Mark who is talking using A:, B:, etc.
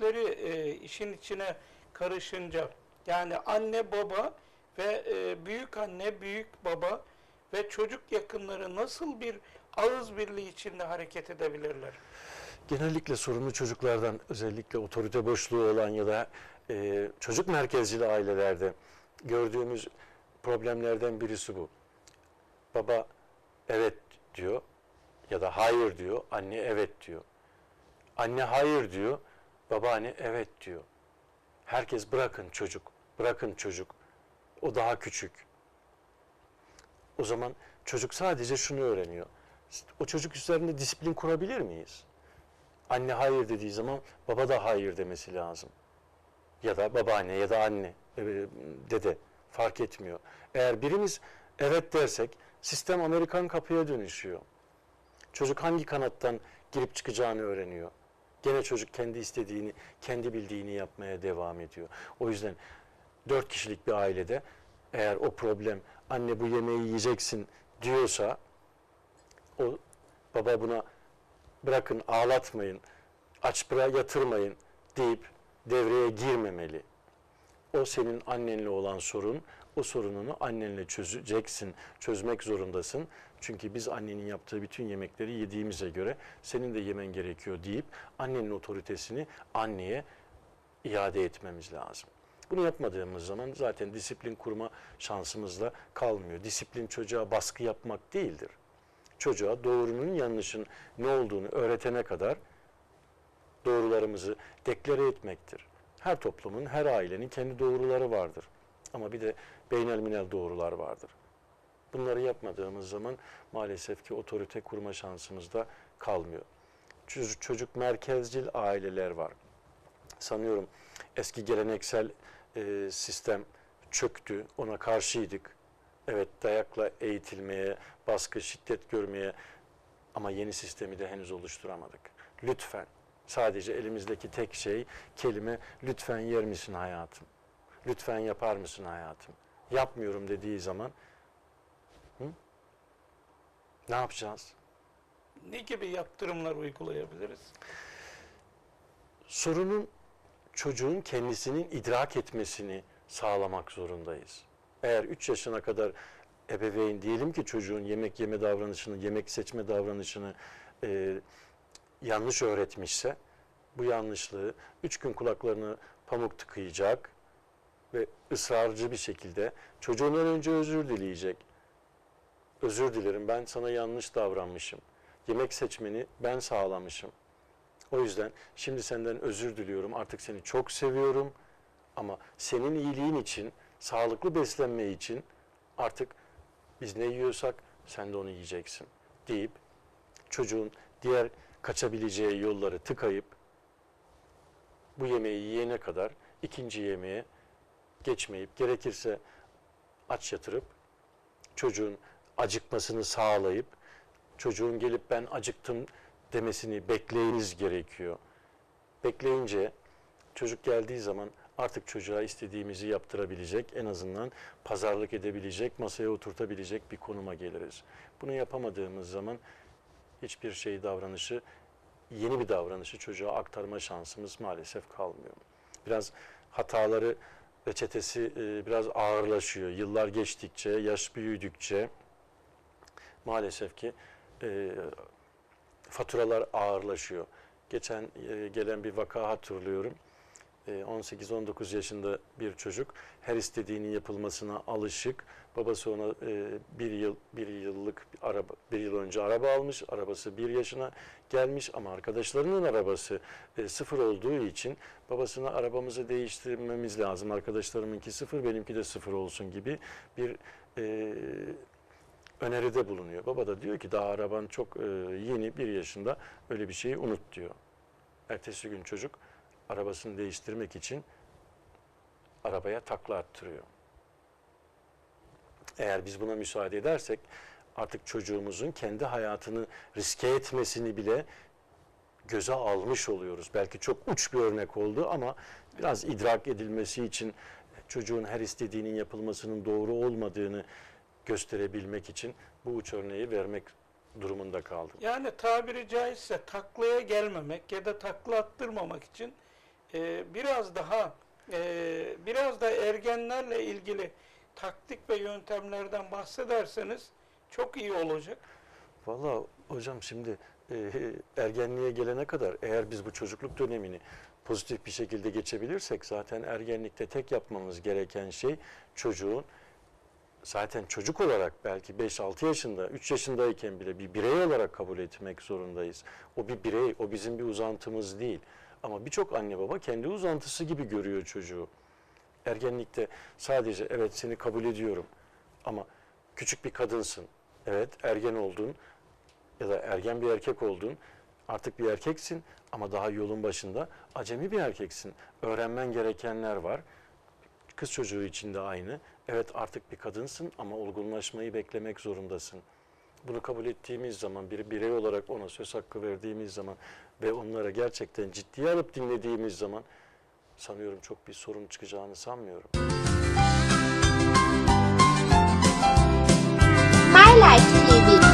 A: erkekleri e, işin içine karışınca yani anne baba ve e, büyük anne büyük baba ve çocuk yakınları nasıl bir ağız birliği içinde hareket edebilirler?
B: Genellikle sorumlu çocuklardan özellikle otorite boşluğu olan ya da e, çocuk merkezli ailelerde gördüğümüz problemlerden birisi bu. Baba evet diyor ya da hayır diyor, anne evet diyor. Anne hayır diyor, babaanne evet diyor. Herkes bırakın çocuk, bırakın çocuk. O daha küçük. O zaman çocuk sadece şunu öğreniyor. O çocuk üzerinde disiplin kurabilir miyiz? Anne hayır dediği zaman baba da hayır demesi lazım. Ya da babaanne ya da anne, e, dede fark etmiyor. Eğer birimiz evet dersek sistem Amerikan kapıya dönüşüyor. Çocuk hangi kanattan girip çıkacağını öğreniyor. Gene çocuk kendi istediğini, kendi bildiğini yapmaya devam ediyor. O yüzden dört kişilik bir ailede eğer o problem anne bu yemeği yiyeceksin diyorsa o baba buna bırakın ağlatmayın, aç bıra yatırmayın deyip devreye girmemeli. O senin annenle olan sorun, o sorununu annenle çözeceksin, çözmek zorundasın. Çünkü biz annenin yaptığı bütün yemekleri yediğimize göre senin de yemen gerekiyor deyip annenin otoritesini anneye iade etmemiz lazım. Bunu yapmadığımız zaman zaten disiplin kurma şansımız da kalmıyor. Disiplin çocuğa baskı yapmak değildir. Çocuğa doğrunun yanlışın ne olduğunu öğretene kadar doğrularımızı deklare etmektir. Her toplumun, her ailenin kendi doğruları vardır. Ama bir de beynelminel doğrular vardır. Bunları yapmadığımız zaman maalesef ki otorite kurma şansımız da kalmıyor. Çocuk merkezcil aileler var. Sanıyorum eski geleneksel e, sistem çöktü, ona karşıydık. Evet dayakla eğitilmeye, baskı, şiddet görmeye ama yeni sistemi de henüz oluşturamadık. Lütfen sadece elimizdeki tek şey kelime lütfen yer misin hayatım? Lütfen yapar mısın hayatım? Yapmıyorum dediği zaman hı? ne yapacağız?
A: Ne gibi yaptırımlar uygulayabiliriz?
B: sorunun çocuğun kendisinin idrak etmesini sağlamak zorundayız. Eğer 3 yaşına kadar ebeveyn diyelim ki çocuğun yemek yeme davranışını, yemek seçme davranışını e, yanlış öğretmişse bu yanlışlığı 3 gün kulaklarını pamuk tıkayacak ve ısrarcı bir şekilde çocuğundan önce özür dileyecek. Özür dilerim ben sana yanlış davranmışım. Yemek seçmeni ben sağlamışım. O yüzden şimdi senden özür diliyorum. Artık seni çok seviyorum. Ama senin iyiliğin için, sağlıklı beslenme için artık biz ne yiyorsak sen de onu yiyeceksin deyip çocuğun diğer kaçabileceği yolları tıkayıp bu yemeği yiyene kadar ikinci yemeğe geçmeyip gerekirse aç yatırıp çocuğun acıkmasını sağlayıp çocuğun gelip ben acıktım demesini bekleyiniz gerekiyor. Bekleyince çocuk geldiği zaman artık çocuğa istediğimizi yaptırabilecek, en azından pazarlık edebilecek, masaya oturtabilecek bir konuma geliriz. Bunu yapamadığımız zaman hiçbir şey davranışı, yeni bir davranışı çocuğa aktarma şansımız maalesef kalmıyor. Biraz hataları reçetesi e, biraz ağırlaşıyor. Yıllar geçtikçe, yaş büyüdükçe maalesef ki e, faturalar ağırlaşıyor. Geçen e, gelen bir vaka hatırlıyorum. E, 18-19 yaşında bir çocuk her istediğinin yapılmasına alışık. Babası ona e, bir yıl bir yıllık bir araba bir yıl önce araba almış. Arabası bir yaşına gelmiş ama arkadaşlarının arabası e, sıfır olduğu için babasına arabamızı değiştirmemiz lazım. Arkadaşlarımınki sıfır, benimki de sıfır olsun gibi bir e, öneride bulunuyor. Baba da diyor ki daha araban çok yeni bir yaşında öyle bir şeyi unut diyor. Ertesi gün çocuk arabasını değiştirmek için arabaya takla attırıyor. Eğer biz buna müsaade edersek artık çocuğumuzun kendi hayatını riske etmesini bile göze almış oluyoruz. Belki çok uç bir örnek oldu ama biraz idrak edilmesi için çocuğun her istediğinin yapılmasının doğru olmadığını gösterebilmek için bu uç örneği vermek durumunda kaldım.
A: Yani tabiri caizse taklaya gelmemek ya da takla attırmamak için e, biraz daha e, biraz da ergenlerle ilgili taktik ve yöntemlerden bahsederseniz çok iyi olacak.
B: Valla hocam şimdi e, ergenliğe gelene kadar eğer biz bu çocukluk dönemini pozitif bir şekilde geçebilirsek zaten ergenlikte tek yapmamız gereken şey çocuğun zaten çocuk olarak belki 5-6 yaşında, 3 yaşındayken bile bir birey olarak kabul etmek zorundayız. O bir birey, o bizim bir uzantımız değil. Ama birçok anne baba kendi uzantısı gibi görüyor çocuğu. Ergenlikte sadece evet seni kabul ediyorum ama küçük bir kadınsın. Evet ergen oldun ya da ergen bir erkek oldun. Artık bir erkeksin ama daha yolun başında acemi bir erkeksin. Öğrenmen gerekenler var. Kız çocuğu için de aynı. Evet artık bir kadınsın ama olgunlaşmayı beklemek zorundasın. Bunu kabul ettiğimiz zaman, bir birey olarak ona söz hakkı verdiğimiz zaman ve onlara gerçekten ciddiye alıp dinlediğimiz zaman sanıyorum çok bir sorun çıkacağını sanmıyorum.
C: My Life TV